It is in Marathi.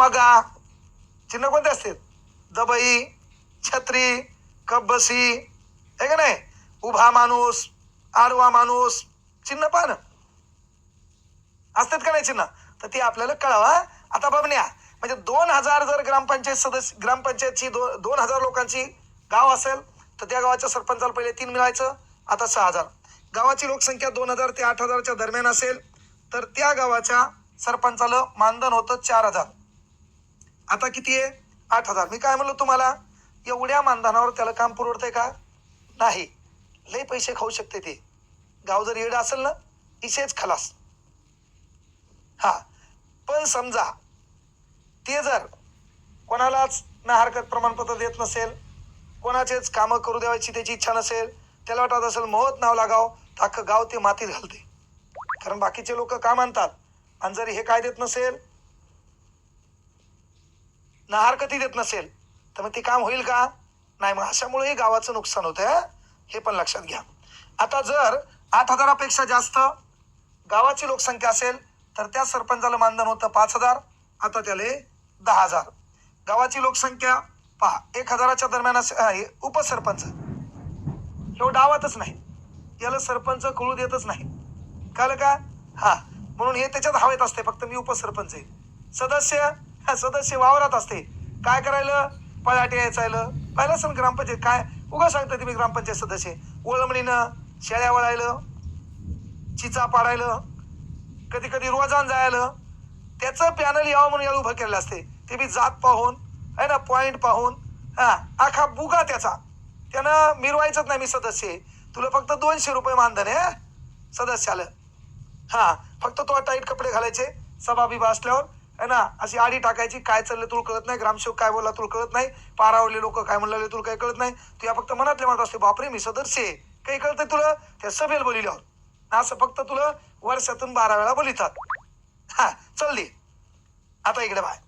मगा चिन्ह कोणते असते दबई छत्री कब्बसी आहे का नाही? उभा माणूस आडवा माणूस चिन्ह पान असतात का नाही चिन्ह? तर ते आपल्याला कळावा. आता बघण्या. म्हणजे दोन हजार जर ग्रामपंचायत सदस्य ग्रामपंचायतची दो दोन हजार लोकांची गाव असेल तर त्या गावाच्या सरपंचाला पहिले तीन मिळायचं आता सहा हजार. गावाची लोकसंख्या दोन हजार ते आठ हजारच्या दरम्यान असेल तर त्या गावाच्या सरपंचाला मानधन होतं चार हजार. आता किती आहे? आठ हजार. मी काय म्हणलो तुम्हाला? एवढ्या मानधनावर त्याला काम पुरवडतंय का? नाही. लय पैसे खाऊ शकते ते. गाव जर येडं असेल ना इसेच खलास. हा. पण समजा ते जर कोणालाच ना हरकत प्रमाणपत्र देत नसेल कोणाचेच कामं करू द्यायची त्याची इच्छा नसेल त्याला वाटत असेल मोहत नाव लागाव तर अख्खं गाव ते मातीत घालते. कारण बाकीचे लोक का मानतात? आणि जर हे काय देत नसेल ना हरकती देत नसेल तर मग ते काम होईल का? नाही मग अशामुळे गावाचं नुकसान होतं हे? पण लक्षात घ्या. आता जर आठ हजारापेक्षा जास्त गावाची लोकसंख्या असेल तर त्या सरपंचाला मानधन होतं पाच हजार आता त्याले दहा हजार. गावाची लोकसंख्या पहा एक हजाराच्या दरम्यान हे उपसरपंच. हे डावातच नाही. याला सरपंच कळू देतच नाही. कळलं का? हा. म्हणून हे त्याच्यात हवेत असते फक्त मी उपसरपंच आहे. सदस्य सदस्य वावरात असते. काय करायला? पळाटे यायचायलं. पाहिलं सण ग्रामपंचायत? काय? उगा सांगता तुम्ही ग्रामपंचायत सदस्य. ओळमणीनं शेळ्या वळायलं चिचा पाडायलं कधी कधी रोजान जायलं. त्याचं पॅनल यावं म्हणून याला उभं केलेलं असते. ते बी जात पाहून आहे ना पॉईंट पाहून. हा आखा बुगा त्याचा. त्यानं मिरवायचंच नाही मी सदस्य. तुला फक्त दोनशे रुपये मानधन आहे हं? सदस्याला. हा फक्त तो टाईट कपडे घालायचे सभा बिभा असल्यावर आहे ना? अशी आडी टाकायची काय चाललं तुला कळत नाही ग्रामसेवक काय बोलला तुला कळत नाही पारावरले लोक काय म्हणले तुला काही कळत नाही तू या फक्त मनातले म्हणत असते. बापरे मी सदस्य आहे. काही कळतंय तुला? त्या सभेला बोलिल्यावर. असं फक्त तुला वर्षातून बारा वेळा बोलितात. हा चल दे. आता इकडे बाय.